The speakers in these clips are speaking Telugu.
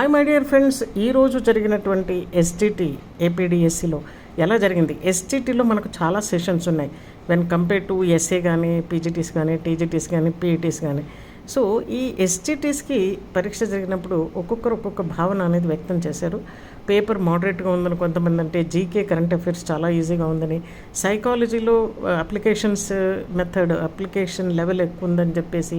హాయ్ మై డియర్ ఫ్రెండ్స్ ఈరోజు జరిగినటువంటి ఎస్టీటీ ఏపీడిఎస్సిలో ఎలా జరిగింది? ఎస్టీటీలో మనకు చాలా సెషన్స్ ఉన్నాయి. వెన్ కంపేర్ టు ఎస్ఏ కానీ పీజీటీస్ కానీ టీజీటీస్ కానీ పీఈటీస్ కానీ సో ఈ ఎస్టీటీస్కి పరీక్ష జరిగినప్పుడు ఒక్కొక్కరు ఒక్కొక్క భావన అనేది వ్యక్తం చేశారు. పేపర్ మోడరేట్గా ఉందని కొంతమంది అంటే జీకే కరెంట్ అఫైర్స్ చాలా ఈజీగా ఉందని. సైకాలజీలో అప్లికేషన్స్ మెథడ్ అప్లికేషన్ లెవెల్ ఎక్కువ ఉందని చెప్పేసి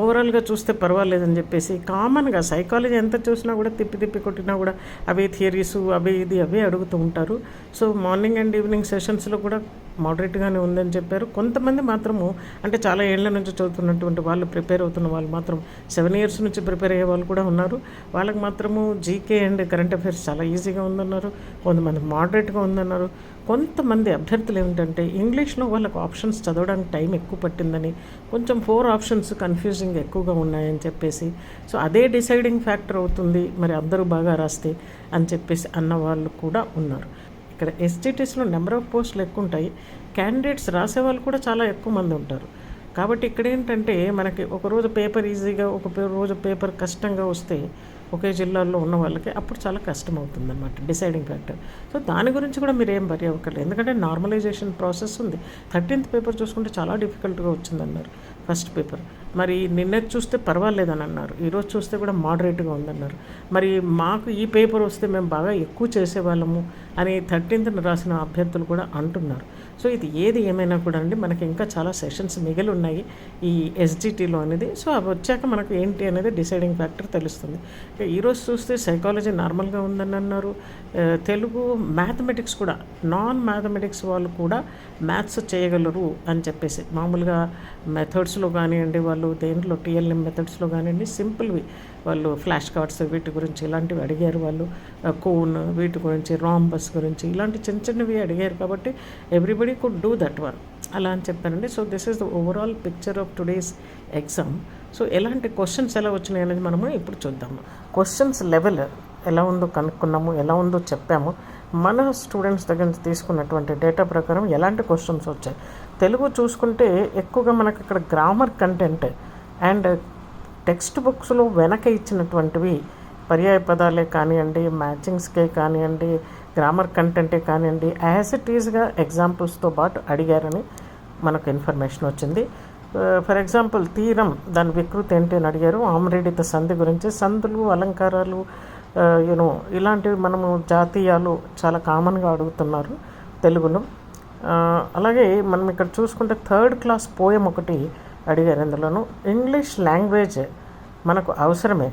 ఓవరాల్గా చూస్తే పర్వాలేదని చెప్పేసి కామన్గా సైకాలజీ ఎంత చూసినా కూడా తిప్పి తిప్పి కొట్టినా కూడా అవే థియరీస్ అవే ఇది అవే అడుగుతూ ఉంటారు. సో మార్నింగ్ అండ్ ఈవినింగ్ సెషన్స్లో కూడా మోడరేట్గానే ఉందని చెప్పారు. కొంతమంది మాత్రము అంటే చాలా ఏళ్ళ నుంచి చదువుతున్నటువంటి వాళ్ళు ప్రిపేర్ అవుతున్న వాళ్ళు మాత్రం సెవెన్ ఇయర్స్ నుంచి ప్రిపేర్ అయ్యే వాళ్ళు కూడా ఉన్నారు. వాళ్ళకి మాత్రము జీకే అండ్ కరెంట్ అఫైర్స్ చాలా ఈజీగా ఉందన్నారు. కొంతమంది మోడరేట్గా ఉందన్నారు. కొంతమంది అభ్యర్థులు ఏమిటంటే ఇంగ్లీష్లో వాళ్ళకు ఆప్షన్స్ చదవడానికి టైం ఎక్కువ పట్టిందని కొంచెం ఫోర్ ఆప్షన్స్ కన్ఫ్యూజింగ్ ఎక్కువగా ఉన్నాయని చెప్పేసి సో అదే డిసైడింగ్ ఫ్యాక్టర్ అవుతుంది మరి అందరూ బాగా రాస్తే అని చెప్పేసి అన్న వాళ్ళు కూడా ఉన్నారు. ఇక్కడ ఎస్జిటిస్లో నెంబర్ ఆఫ్ పోస్టులు ఎక్కువ ఉంటాయి క్యాండిడేట్స్ రాసే వాళ్ళు కూడా చాలా ఎక్కువ మంది ఉంటారు. కాబట్టి ఇక్కడ ఏంటంటే మనకి ఒక రోజు పేపర్ ఈజీగా ఒక రోజు పేపర్ కష్టంగా వస్తే ఒకే జిల్లాల్లో ఉన్న వాళ్ళకి అప్పుడు చాలా కష్టం అవుతుంది అనమాట డిసైడింగ్ ఫ్యాక్టర్ సో దాని గురించి కూడా మీరు ఏం వరి ఎందుకంటే నార్మలైజేషన్ ప్రాసెస్ ఉంది. థర్టీన్త్ పేపర్ చూసుకుంటే చాలా డిఫికల్ట్గా వచ్చిందన్నారు. First paper. మరి నిన్నటి చూస్తే పర్వాలేదని అన్నారు. ఈరోజు చూస్తే కూడా మోడరేట్గా ఉందన్నారు. మరి మాకు ఈ పేపర్ వస్తే మేము బాగా ఎక్కువ చేసేవాళ్ళము అని థర్టీన్త్న రాసిన అభ్యర్థులు కూడా అంటున్నారు. సో ఇది ఏది ఏమైనా కూడా అండి మనకి ఇంకా చాలా సెషన్స్ మిగిలి ఉన్నాయి ఈ ఎస్జిటిలో అనేది. సో అవి వచ్చాక మనకు ఏంటి అనేది డిసైడింగ్ ఫ్యాక్టర్ తెలుస్తుంది. ఈరోజు చూస్తే సైకాలజీ నార్మల్గా ఉందని అన్నారు. తెలుగు మ్యాథమెటిక్స్ కూడా నాన్ మ్యాథమెటిక్స్ వాళ్ళు కూడా మ్యాథ్స్ చేయగలరు అని చెప్పేసి. మామూలుగా మెథడ్స్లో కానివ్వండి వాళ్ళు దేంట్లో టీఎల్ఎం మెథడ్స్లో కానివ్వండి సింపుల్వి వాళ్ళు ఫ్లాష్ కార్డ్స్ వీటి గురించి ఇలాంటివి అడిగారు వాళ్ళు. కోన్ వీటి గురించి రాంబస్ గురించి ఇలాంటి చిన్న చిన్నవి అడిగారు కాబట్టి everybody could do that one. అలా అని చెప్పానండి so this is the overall picture of today's exam. So ఎలాంటి క్వశ్చన్స్ ఎలా వచ్చినాయి అనేది మనము ఇప్పుడు చూద్దాము. క్వశ్చన్స్ లెవెల్ ఎలా ఉందో కనుక్కున్నాము ఎలా ఉందో చెప్పాము. మన స్టూడెంట్స్ దగ్గర నుంచి తీసుకున్నటువంటి డేటా ప్రకారం ఎలాంటి క్వశ్చన్స్ వచ్చాయి. తెలుగు చూసుకుంటే ఎక్కువగా మనకు ఇక్కడ గ్రామర్ కంటెంట్ అండ్ టెక్స్ట్ బుక్స్లో వెనక ఇచ్చినటువంటివి పర్యాయ పదాలే కానివ్వండి మ్యాచింగ్స్కే కానివ్వండి గ్రామర్ కంటెంటే కానివ్వండి యాజ్ ఇట్ ఈజ్గా ఎగ్జాంపుల్స్తో పాటు అడిగారని మనకు ఇన్ఫర్మేషన్ వచ్చింది. ఫర్ ఎగ్జాంపుల్ తీరం దాని వికృతి ఏంటి అని అడిగారు. ఆమ్రేడిత సంధి గురించి సంధులు అలంకారాలు యూనో ఇలాంటివి మనము జాతీయాలు చాలా కామన్గా అడుగుతున్నారు తెలుగులో. అలాగే మనం ఇక్కడ చూసుకుంటే థర్డ్ క్లాస్ పోయం ఒకటి అడిగారు. అందులోనూ ఇంగ్లీష్ లాంగ్వేజ్ మనకు అవసరమే.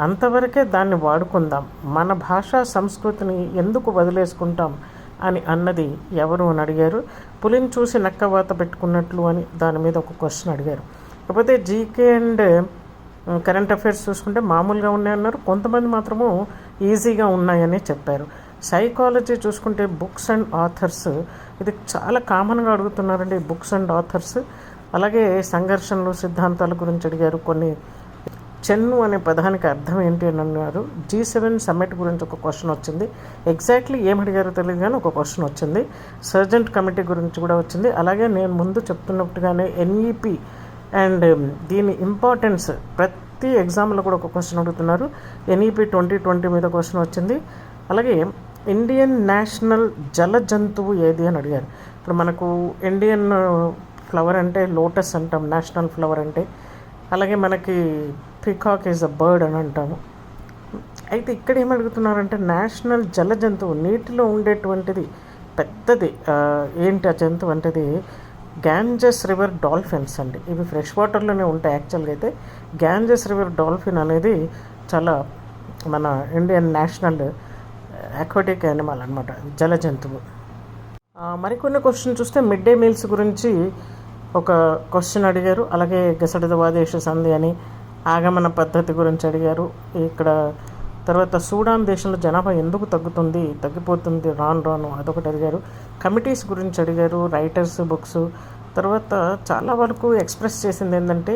అంతవరకే దాన్ని వాడుకుందాం. మన భాషా సంస్కృతిని ఎందుకు వదిలేసుకుంటాం అని అన్నది ఎవరు అని అడిగారు. పులిని చూసి నక్కవాత పెట్టుకున్నట్లు అని దాని మీద ఒక క్వశ్చన్ అడిగారు. కాకపోతే జీకే అండ్ కరెంట్ అఫైర్స్ చూసుకుంటే మామూలుగా ఉన్నాయన్నారు కొంతమంది మాత్రము ఈజీగా ఉన్నాయని చెప్పారు. సైకాలజీ చూసుకుంటే బుక్స్ అండ్ ఆథర్స్ ఇది చాలా కామన్గా అడుగుతున్నారండి బుక్స్ అండ్ ఆథర్స్ అలాగే సంఘర్షణలు సిద్ధాంతాల గురించి అడిగారు కొన్ని. చెన్ను అనే పదానికి అర్థం ఏంటి అని అన్నారు. జీ సెవెన్ సమ్మిట్ గురించి ఒక క్వశ్చన్ వచ్చింది. ఎగ్జాక్ట్లీ ఏం అడిగారో తెలియదు కానీ ఒక క్వశ్చన్ వచ్చింది. సర్జెంట్ కమిటీ గురించి కూడా వచ్చింది. అలాగే నేను ముందు చెప్తున్నట్టుగానే ఎన్ఈపి అండ్ దీని ఇంపార్టెన్స్ ప్రతి ఎగ్జామ్లో కూడా ఒక క్వశ్చన్ అడుగుతున్నారు. ఎన్ఈపి ట్వంటీ ట్వంటీ మీద క్వశ్చన్ వచ్చింది. అలాగే ఇండియన్ నేషనల్ జల జంతువు ఏది అని అడిగారు. ఇప్పుడు మనకు ఇండియన్ ఫ్లవర్ అంటే లోటస్ అంటాం నేషనల్ ఫ్లవర్ అంటే. అలాగే మనకి పికాక్ ఈజ్ అ బర్డ్ అని అంటాము. అయితే ఇక్కడ ఏం అడుగుతున్నారంటే నేషనల్ జల జంతువు నీటిలో ఉండేటువంటిది పెద్దది. ఏంటి ఆ జంతువు అంటేది గ్యాంజెస్ రివర్ డాల్ఫిన్స్ అండి. ఇవి ఫ్రెష్ వాటర్లోనే ఉంటాయి యాక్చువల్గా అయితే. గ్యాంజెస్ రివర్ డాల్ఫిన్ అనేది చాలా మన ఇండియన్ నేషనల్ అక్వాటిక్ యానిమల్ అనమాట జల జంతువు. మరికొన్ని క్వశ్చన్ చూస్తే మిడ్ డే మీల్స్ గురించి ఒక క్వశ్చన్ అడిగారు. అలాగే గసడితవాదేశ సంధి అని ఆగమన పద్ధతి గురించి అడిగారు. ఇక్కడ తర్వాత సూడాన్ దేశంలో జనాభా ఎందుకు తగ్గుతుంది తగ్గిపోతుంది రాను రాను అదొకటి అడిగారు. కమిటీస్ గురించి అడిగారు రైటర్స్ బుక్స్ తర్వాత చాలా వరకు ఎక్స్ప్రెస్ చేసింది ఏంటంటే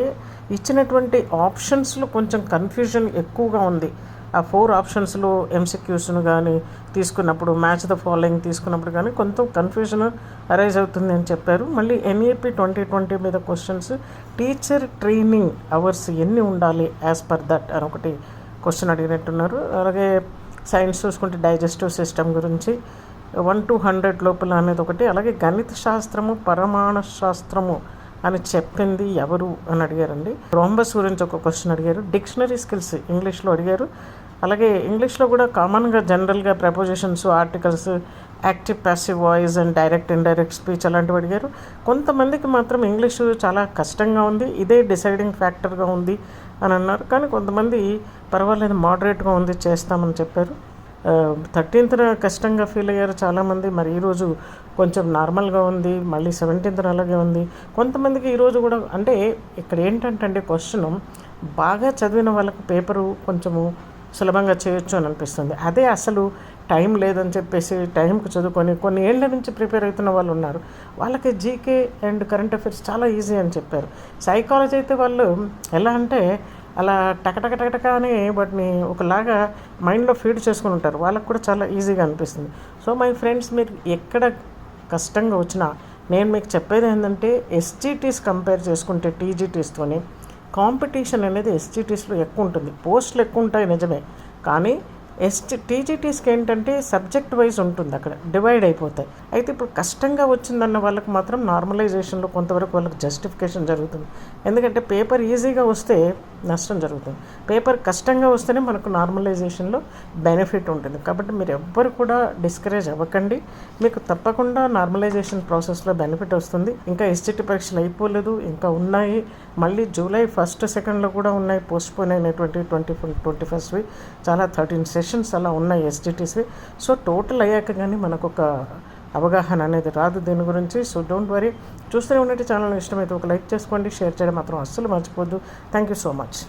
ఇచ్చినటువంటి ఆప్షన్స్లో కొంచెం కన్ఫ్యూజన్ ఎక్కువగా ఉంది. ఆ ఫోర్ ఆప్షన్స్లో ఎంసిక్యూస్ను కానీ తీసుకున్నప్పుడు మ్యాచ్ ద ఫాలోయింగ్ తీసుకున్నప్పుడు కానీ కొంత కన్ఫ్యూజన్ అరైజ్ అవుతుంది అని చెప్పారు. మళ్ళీ ఎన్ఏపి ట్వంటీ ట్వంటీ మీద క్వశ్చన్స్ టీచర్ ట్రైనింగ్ అవర్స్ ఎన్ని ఉండాలి యాజ్ పర్ దట్ అని ఒకటి క్వశ్చన్ అడిగినట్టున్నారు. అలాగే సైన్స్ చూసుకుంటే డైజెస్టివ్ సిస్టమ్ గురించి వన్ టు హండ్రెడ్ లోపల అనేది ఒకటి. అలాగే గణిత శాస్త్రము పరమాణు శాస్త్రము అని చెప్పింది ఎవరు అని అడిగారండి. రోంబస్ గురించి ఒక క్వశ్చన్ అడిగారు. డిక్షనరీ స్కిల్స్ ఇంగ్లీష్లో అడిగారు. అలాగే ఇంగ్లీష్లో కూడా కామన్గా జనరల్గా prepositions articles active passive voice and direct indirect speech అలాంటివి అడిగారు. కొంతమందికి మాత్రం ఇంగ్లీషు చాలా కష్టంగా ఉంది. ఇదే డిసైడింగ్ ఫ్యాక్టర్గా ఉంది అని అన్నారు. కానీ కొంతమంది పర్వాలేదు మోడరేట్గా ఉంది చేస్తామని చెప్పారు. థర్టీన్త్న కష్టంగా ఫీల్ అయ్యారు చాలామంది. మరి ఈరోజు కొంచెం నార్మల్గా ఉంది. మళ్ళీ సెవెంటీన్త్ అలాగే ఉంది. కొంతమందికి ఈరోజు కూడా అంటే ఇక్కడ ఏంటంటే క్వశ్చన్ బాగా చదివిన వాళ్ళకు పేపరు కొంచెము సులభంగా చేయొచ్చు అని అనిపిస్తుంది. అదే అసలు టైం లేదని చెప్పేసి టైంకి చదువుకొని కొన్ని ఏళ్ళ నుంచి ప్రిపేర్ అవుతున్న వాళ్ళు ఉన్నారు. వాళ్ళకి జీకే అండ్ కరెంట్ అఫైర్స్ చాలా ఈజీ అని చెప్పారు. సైకాలజీ అయితే వాళ్ళు ఎలా అంటే అలా టకటక టకటక అని వాటిని ఒకలాగా మైండ్లో ఫీడ్ చేసుకుని ఉంటారు. వాళ్ళకు కూడా చాలా ఈజీగా అనిపిస్తుంది. సో మై ఫ్రెండ్స్ మీరు ఎక్కడ కష్టంగా వచ్చినా నేను మీకు చెప్పేది ఏంటంటే ఎస్జిటీస్ కంపేర్ చేసుకుంటే టీజీటీస్తోని కాంపిటీషన్ అనేది ఎస్జిటీస్లో ఎక్కువ ఉంటుంది. పోస్టులు ఎక్కువ ఉంటాయి నిజమే. కానీ ఎస్టీ టీజీటీస్కి ఏంటంటే సబ్జెక్ట్ వైజ్ ఉంటుంది అక్కడ. డివైడ్ అయిపోతాయి. అయితే ఇప్పుడు కష్టంగా వచ్చిందన్న వాళ్ళకి మాత్రం నార్మలైజేషన్లో కొంతవరకు వాళ్ళకి జస్టిఫికేషన్ జరుగుతుంది. ఎందుకంటే పేపర్ ఈజీగా వస్తే నష్టం జరుగుతుంది. పేపర్ కష్టంగా వస్తేనే మనకు నార్మలైజేషన్లో బెనిఫిట్ ఉంటుంది. కాబట్టి మీరు ఎవ్వరు కూడా డిస్కరేజ్ అవ్వకండి. మీకు తప్పకుండా నార్మలైజేషన్ ప్రాసెస్లో బెనిఫిట్ వస్తుంది. ఇంకా ఎస్జిటి పరీక్షలు అయిపోలేదు ఇంకా ఉన్నాయి. మళ్ళీ జూలై ఫస్ట్ సెకండ్లో కూడా ఉన్నాయి. పోస్ట్ పోన్ అయినటువంటి ట్వంటీ ట్వంటీ ఫస్ట్వి చాలా థర్టీన్ సెషన్స్ అలా ఉన్నాయి ఎస్జిటీస్వి. సో టోటల్ అయ్యాక కానీ మనకు ఒక అవగాహన అనేది రాదు దీని గురించి. సో డోంట్ వరీ చూస్తూనే ఉన్నట్టు ఛానల్ ఇష్టమైతే ఒక లైక్ చేసుకోండి షేర్ చేయడం మాత్రం అస్సలు మర్చిపోద్దు థ్యాంక్ యూ సో మచ్